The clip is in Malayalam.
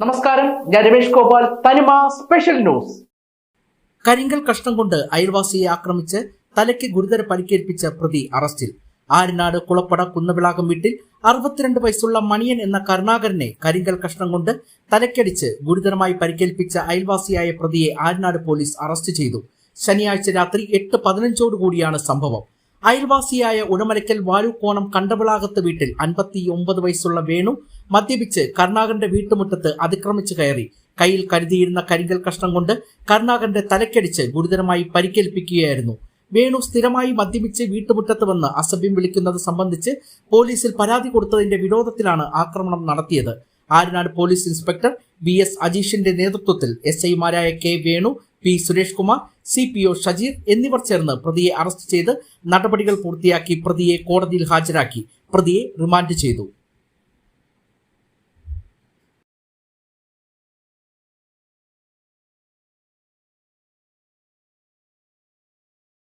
നമസ്കാരം. ഞാൻ രമേഷ് ഗോപാൽ. തനിമ സ്പെഷ്യൽ ന്യൂസ് കരിങ്കൽ കഷ്ണം കൊണ്ട് അയൽവാസിയെ ആക്രമിച്ച് തലയ്ക്ക് ഗുരുതര പരിക്കേൽപ്പിച്ച പ്രതി അറസ്റ്റിൽ. ആര്യനാട് കുളപ്പട കുന്നവിളാകം വീട്ടിൽ അറുപത്തിരണ്ട് വയസ്സുള്ള മണിയൻ എന്ന കരുണാകരനെ കരിങ്കൽ കഷ്ണം കൊണ്ട് തലക്കടിച്ച് ഗുരുതരമായി പരിക്കേൽപ്പിച്ച അയൽവാസിയായ പ്രതിയെ ആര്യനാട് പോലീസ് അറസ്റ്റ് ചെയ്തു. ശനിയാഴ്ച രാത്രി എട്ട് പതിനഞ്ചോടുകൂടിയാണ് സംഭവം. അയൽവാസിയായ ഉടമലയ്ക്കൽ വാലുക്കോണം കണ്ടവിളാകത്ത് വീട്ടിൽ അൻപത്തി ഒമ്പത് വയസ്സുള്ള വേണു മദ്യപിച്ച് കരുണാകരന്റെ വീട്ടുമുറ്റത്ത് അതിക്രമിച്ചു കയറി. കയ്യിൽ കരുതിയിരുന്ന കരിങ്കൽ കഷ്ണം കൊണ്ട് കരുണാകരന്റെ തലക്കടിച്ച് ഗുരുതരമായി പരിക്കേൽപ്പിക്കുകയായിരുന്നു. വേണു സ്ഥിരമായി മദ്യപിച്ച് വീട്ടുമുറ്റത്ത് വന്ന് അസഭ്യം വിളിക്കുന്നത് സംബന്ധിച്ച് പോലീസിൽ പരാതി കൊടുത്തതിന്റെ വിരോധത്തിലാണ് ആക്രമണം നടത്തിയത്. Aryanad police inspector B S അജീഷിന്റെ നേതൃത്വത്തിൽ എസ് ഐമാരായ K Venu P Suresh Kumar C P O Shajeer എന്നിവർ ചേർന്ന് പ്രതിയെ അറസ്റ്റ് ചെയ്ത് നടപടികൾ പൂർത്തിയാക്കി പ്രതിയെ കോടതിയിൽ ഹാജരാക്കി. പ്രതിയെ റിമാൻഡ് ചെയ്തു.